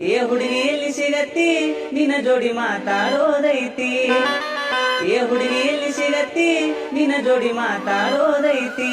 ಏ ಹುಡುಗಿಯಲ್ಲಿ ಸಿಗತ್ತಿ ನಿನ್ನ ಜೋಡಿ ಮಾತಾಡೋದೈತಿ. ಏ ಹುಡುಗಿಯಲ್ಲಿ ಸಿಗತ್ತಿ ನಿನ್ನ ಜೋಡಿ ಮಾತಾಡೋದೈತಿ.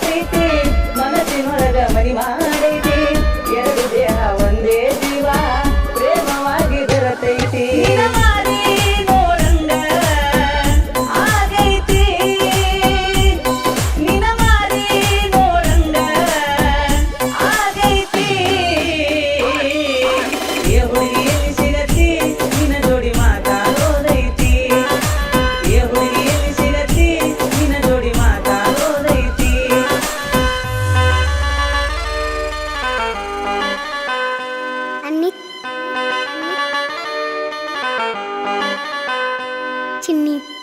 这里。